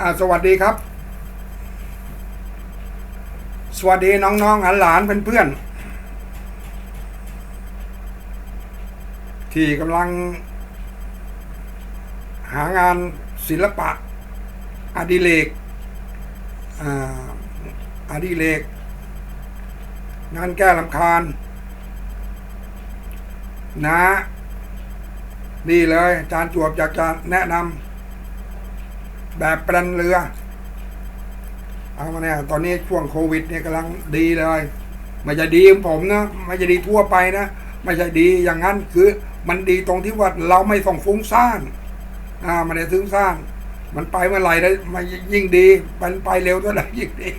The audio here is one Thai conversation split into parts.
อ่าสวัสดีครับ สวัสดีน้องๆหลานเพื่อนๆที่กำลัง หางานศิลปะอดิเรกอ่าอดิเรกงานแก้ลำคาญ นะ นี่เลยอาจารย์จวบอยากจะแนะนำ แบบแปลนเรือ เอามาเนี่ยตอนนี้ช่วงโควิดเนี่ยกำลังดีเลยไม่ใช่ดีของผมนะไม่ใช่ดีทั่วไปนะไม่ใช่ดีอย่างนั้นคือมันดีตรงที่ว่าเราไม่ต้องฟุ้งซ่านอ่ามันได้ฟุ้งซ่าน มันไปเมื่อไหร่ได้มันยิ่งดีมันไปเร็วเท่าไหร่ยิ่งดี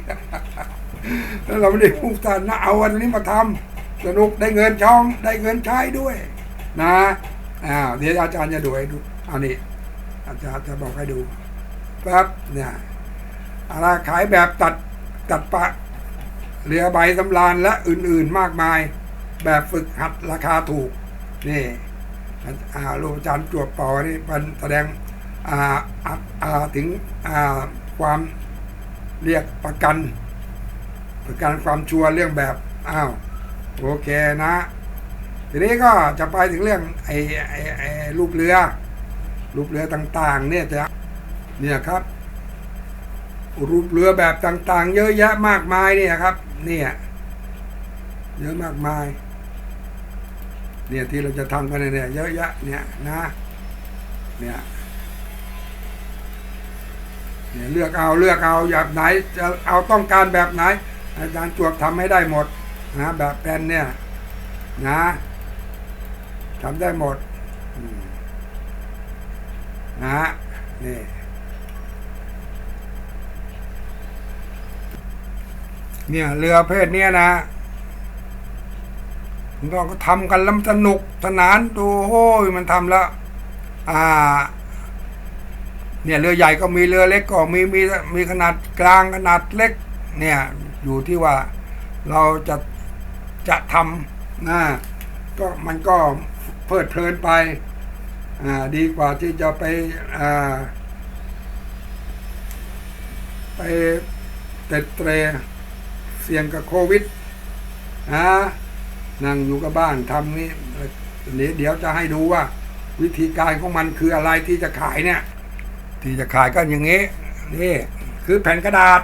แล้วเราไม่ได้ฟุ้งซ่านนะเอาวันนี้มาทำสนุกได้เงินช่องได้เงินใช้ด้วย นะอ้าเดี๋ยวอาจารย์จะดูให้ดูเอานี่อาจารย์จะบอกให้ดู ครับเนี่ยอะไรขายแบบตัดตัดปะเรือใบสำรานและอื่นๆมากมาย แบบฝึกหัดราคาถูก นี่อาลูกอาจารย์จวบปอนี่มันแสดงอาอาอาถึงอาความเรียกประกัน ประกันความชัวร์เรื่องแบบอ้าวโอเคนะ ทีนี้ก็จะไปถึงเรื่องไอ้ไอ้ไอ้รูปเรือ รูปเรือต่าง ๆ เนี่ยจะ เนี่ยครับ รูปเรือแบบต่างๆ เยอะแยะมากมายเนี่ยครับ เนี่ยเยอะมากมาย เนี่ยที่เราจะทำกันเนี่ยเยอะแยะเนี่ยนะเนี่ยเนี่ยเลือกเอาเลือกเอาแบบไหนจะเอาต้องการแบบไหน อาจารย์จวบทำให้ได้หมดนะแบบแปลนเนี่ยนะทำได้หมดนะนี่ เนี่ยเรือเพศเนี้ยนะเราก็ทำกันล้วมันสนุกสนานดูโอ้ยมันทำแล้วอ่า เนี่ยเรือใหญ่ก็มีเรือเล็กก็มีมีมีขนาดกลางขนาดเล็ก เนี่ยอยู่ที่ว่าเราจะจะทำนะก็มันก็เพลิดเพลินไปอ่าดีกว่าที่จะไปอ่าไปเตะเตร เสี่ยงกับโควิดนะนั่งอยู่กับบ้านทำนี่เดี๋ยวจะให้ดูว่า วิธีการของมันคืออะไรที่จะขายเนี่ย ที่จะขายก็อย่างนี้นี่คือแผ่นกระดาษ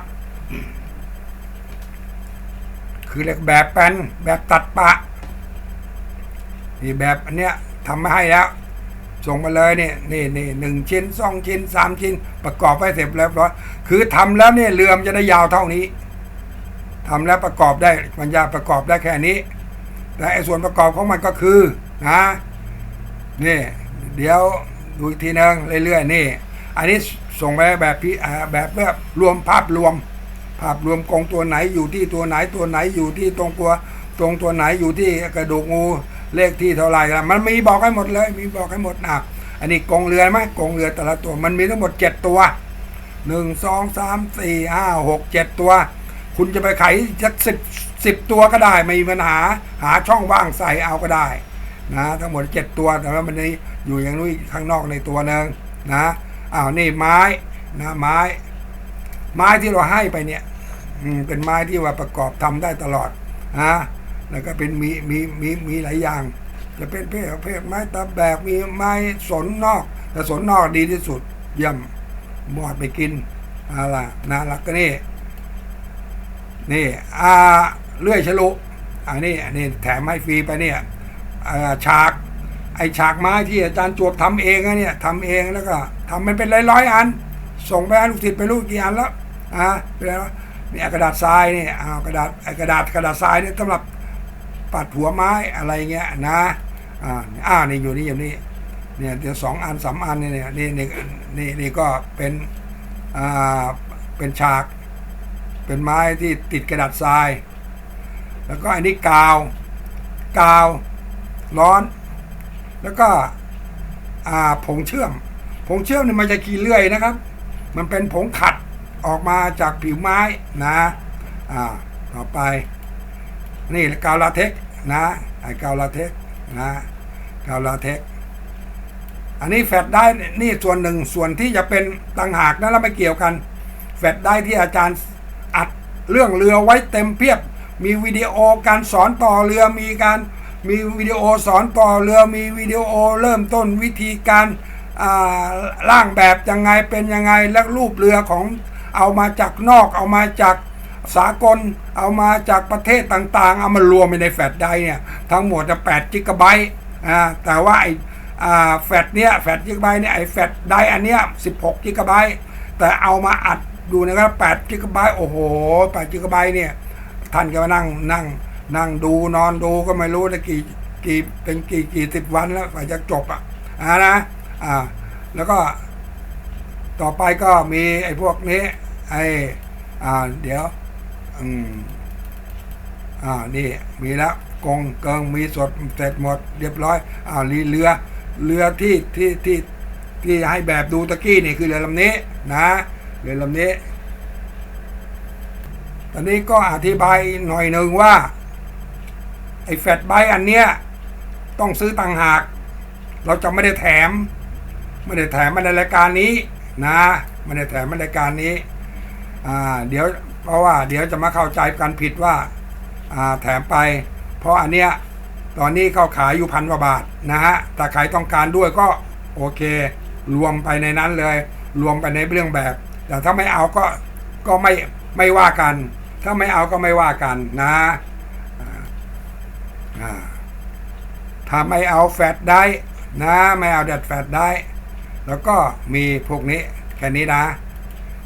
คือเรียกแบบแปนแบบตัดปะนี่แบบอันเนี้ยทำมาให้แล้ว ส่งมาเลยเนี่ยนี่นี่หนึ่งชิ้นสองชิ้นสามชิ้น ประกอบไว้เสร็จแล้วร้อยคือทำแล้วเนี่ยเรือมจะได้ยาวเท่านี้ ทำแล้วประกอบได้มันยาประกอบได้แค่นี้ แต่ไอ้ส่วนประกอบของมันก็คือนะนี่เดี๋ยวดูอีกทีนึงเรื่อยๆนี่ อันนี้ส่งไปแบบพี่อ่าแบบแบบรวมภาพรวม ภาพรวมกองตัวไหนอยู่ที่ตัวไหนตัวไหนอยู่ที่ตรงตัวตรงตัวไหนอยู่ที่กระดูกงูเลขที่เท่าไหร่ละมันมีบอกให้หมดเลย มีบอกให้หมดนะอันนี้กองเรือไหมกองเรือแต่ละตัวมันมีทั้งหมดเจ็ดตัวหนึ่งสองสามสี่ห้าหกเจ็ดตัว คุณจะไปไขสักสิบสิบตัวก็ได้ ไม่มีปัญหาหาช่องว่างใส่เอาก็ได้นะทั้งหมดเจ็ดตัวแต่ว่ามันนี้อยู่อย่างนู้นข้างนอกในตัวหนึ่งนะอ้าวนี่ไม้นะไม้ ไม้ที่เราให้ไปเนี่ยเป็นไม้ที่ว่าประกอบทำได้ตลอดนะแล้วก็เป็นมีมีมีมีหลายอย่าง จะเป็นเพศเพศไม้ตะแบกมีไม้สนนอก แต่สนนอกดีที่สุดเยี่ยมหมอดไปกินอะไรนะแล้วก็นี่ นี่อ่าเลื่อยฉลุอันนี้อันนี้แถมให้ฟรีไปเนี่ยาฉาก ไอฉากไม้ที่อาจารย์จวบทำเองนะเนี่ยทำเองแล้วก็ทำมันเป็นร้อยๆอัน ส่งไปให้ลูกศิษย์ไปลูกกี่อันแล้วอ่าเป็นไรวนี่กระดาษทรายนี่อ้ากระดาษกระดาษกระดาษทรายนี่สำหรับปัดหัวไม้อะไรเงี้ยนะอ่าอ่านี่อยู่นี่อยู่นี่เนี่ยเดี๋ยวสองอันสามอันเนี่ยเนี่ยนี่นี่นี่นี่ก็เป็นอ่าเป็นฉาก เป็นไม้ที่ติดกระดาษทราย แล้วก็อันนี้กาว กาวร้อน แล้วก็ผงเชื่อม ผงเชื่อมเนี่ยมันจะกี่เลื่อยนะครับ มันเป็นผงขัดออกมาจากผิวไม้นะอ่าต่อไป นี่กาวลาเทคนะไอ้กาวลาเทคนะกาวลาเทคอันนี้แฟดได้นี่ส่วนหนึ่งส่วนที่จะเป็นต่างหากนั้นเราไม่เกี่ยวกัน แฟดได้ที่อาจารย์ เรื่องเรือไว้เต็มเพียบ มีวิดีโอการสอนต่อเรือมีการมีวิดีโอสอนต่อเรือมีวิดีโอเริ่มต้นวิธีการอ่าร่างแบบยังไงเป็นยังไงและรูปเรือของเอามาจากนอก เอามาจากสากล เอามาจากประเทศต่างๆ เอามารวมไปในแฟลชไดเนี่ยทั้งหมดจะ8กิกะไบต์อ่าแต่ว่าไออ่าแฟลชเนี้ยแฟลชกิกะไบต์เนี่ยไอแฟลชไดอันเนี้ย16กิกะไบต์แต่เอามาอัด ดูนะครับ8กิกะไบต์โอ้โห8กิกะไบต์เนี่ยท่านก็มานั่งนั่ง นั่งดูนอนดูก็ไม่รู้นะกี่กี่เป็นกี่กี่สิบวันแล้วกว่าจะจบอะอ่านะอ่าแล้วก็ต่อไปก็มีไอ้พวกนี้ไอ้อ่าเดี๋ยวอืมอ่านี่มีแล้วกงเกิงมีสดเสร็จหมดเรียบร้อยอ่าลีเรือเรือที่ที่ที่ที่ให้แบบดูตะกี้นี่คือเรือลำนี้นะ รือลำนี้ ตอนนี้ก็อธิบายหน่อยหนึ่งว่า ไอ้แฟตไบอันเนี้ยต้องซื้อต่างหาก เราจะไม่ได้แถม ไม่ได้แถมมาในรายการนี้นะไม่ได้แถมมาในรายการนี้อ่าเดี๋ยวเพราะว่าเดี๋ยวจะมาเข้าใจกันผิดว่าอ่าแถมไป เพราะอันเนี้ยตอนนี้เขาขายอยู่พันกว่าบาทนะฮะถ้าใครต้องการด้วยก็โอเค รวมไปในนั้นเลย รวมไปในเรื่องแบบ แต่ถ้าไม่เอาก็ก็ไม่ไม่ว่ากัน ถ้าไม่เอาก็ไม่ว่ากันนะอ่าถ้าไม่เอาแฟตได้นะไม่เอาแดดแฟตได้ แล้วก็มีพวกนี้แค่นี้นะ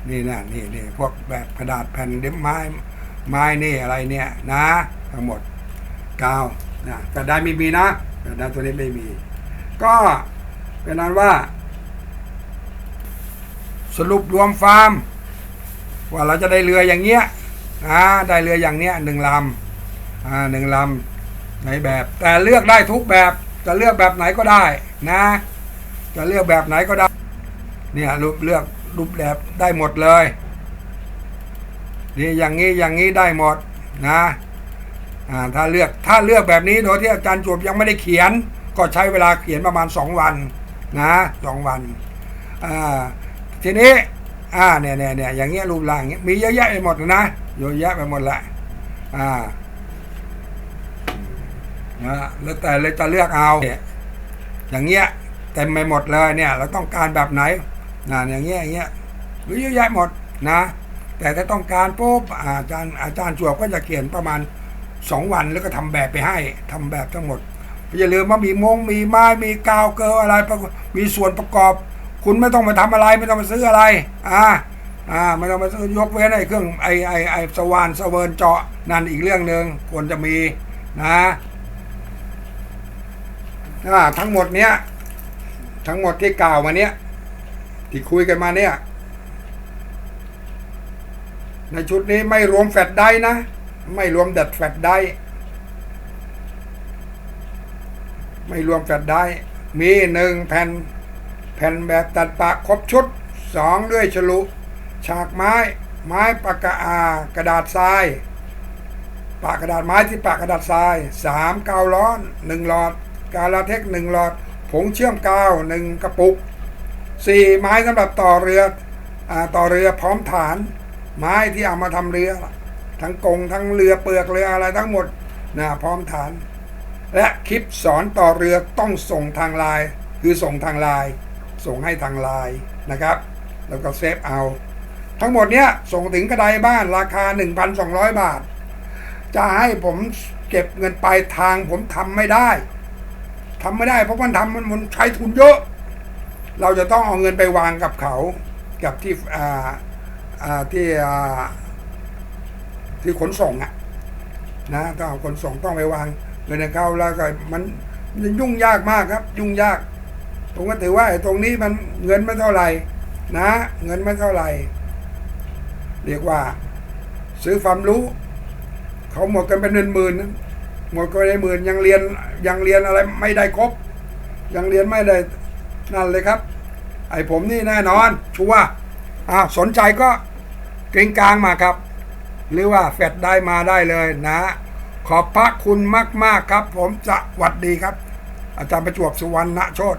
นี่นะนี่นี่พวกแบบกระดาษแผ่นเด็บไม้ไม้นี่อะไรเนี่ยนะทั้งหมดกาวนะแฟตได้ไม่มีนะแฟตได้ตัวนี้ไม่มี ก็เป็นนั้นว่า สรุปรวมฟาร์ม ว่าเราจะได้เรืออย่างเงี้ยนะได้เรืออย่างเนี้ยหนึ่งลำอ่าหนึ่งลำในแบบ แต่เลือกได้ทุกแบบจะเลือกแบบไหนก็ได้นะ จะเลือกแบบไหนก็ได้ เนี่ยรูปเลือกรูปแบบได้หมดเลยนี่อย่างนี้อย่างนี้ได้หมดนะอ่าถ้าเลือกถ้าเลือกแบบนี้โดยที่อาจารย์จวบยังไม่ได้เขียน ก็ใช้เวลาเขียนประมาณสองวันนะสองวันอ่า ทีนี้อ่าเนี่ยเนี่ยเนี่ยอย่างเงี้ยรูปร่างเงี้ยมีเยอะแยะไปหมดนะเยอะแยะไปหมดละอ่านะแล้วแต่เลยจะเลือกเอาอย่างเงี้ยเต็มไปหมดเลยเนี่ย เราต้องการแบบไหนนะอย่างเงี้ยอย่างเงี้ยหรือเยอะแยะหมดนะ แต่ถ้าต้องการปุ๊บอาจารย์อาจารย์จวบก็จะเขียนประมาณสองวันแล้วก็ทำแบบไปให้ทำแบบทั้งหมดอย่าลืมว่ามีมงมีไม้มีกาวเกลืออะไรมีส่วนประกอบ คุณไม่ต้องมาทำอะไรไม่ต้องมาซื้ออะไรอ่าอ่าไม่ต้องมาซื้อยกเว้นไอ้เครื่องไอ้ไอ้ไอ้สว่านสเวิร์นเจาะนั่นอีกเรื่องหนึ่งควรจะมีนะอ่าทั้งหมดเนี้ยทั้งหมดที่กล่าวมาเนี้ยที่คุยกันมาเนี่ยในชุดนี้ไม่รวมแฟตได้นะ ไม่รวมดัดแฟตได้ ไม่รวมแฟตได้ มีหนึ่งแผ่น ผ่นแบบตัดปะครบชุดสองด้วยฉลุ ฉากไม้ ไม้ปากกาอากระดาษทราย ปากกระดาษไม้ที่ปากกระดาษทรายสามกาวร้อนหนึ่งหลอด กาลาเทคหนึ่งหลอด ผงเชื่อมกาวหนึ่งกระปุกสี่ไม้สำหรับต่อเรืออต่อเรือพร้อมฐาน ไม้ที่เอามาทำเรือ ทั้งกงทั้งเรือเปลือกเรืออะไรทั้งหมดนะพร้อมฐาน และคลิปสอนต่อเรือต้องส่งทางไลน์คือส่งทางไลน์ ส่งให้ทางไลน์นะครับ แล้วก็เซฟเอา ทั้งหมดเนี้ยส่งถึงกระไดบ้านราคา 1,200 บาท จะให้ผมเก็บเงินปลายทางผมทำไม่ได้ทำไม่ได้เพราะมันทำมันมันใช้ทุนเยอะ เราจะต้องเอาเงินไปวางกับเขา กับที่อ่าอ่าที่อ่าที่ขนส่งอะนะต้องเอาขนส่งต้องไปวางเงินให้เขาแล้วก็มันมันยุ่งยากมากครับ ยุ่งยาก ผมก็ถือว่าไอ้ตรงนี้มันเงินไม่เท่าไหร่นะ เงินไม่เท่าไหร่ เรียกว่า ซื้อความรู้ เขาหมดกันเป็นหมื่นๆนหมดกันไปหมื่นยังเรียนยังเรียนอะไรไม่ได้ครบ ยังเรียนไม่ได้นั่นเลยครับ ไอ้ผมนี่แน่นอน ชัวร์อ่าสนใจก็เกรงกลางมาครับ หรือว่าแฟดได้มาได้เลยนะ ขอบพระคุณมาก ๆ ครับ ผมจะหวัดดีครับ อาจารย์ประจวบสุวรรณโชต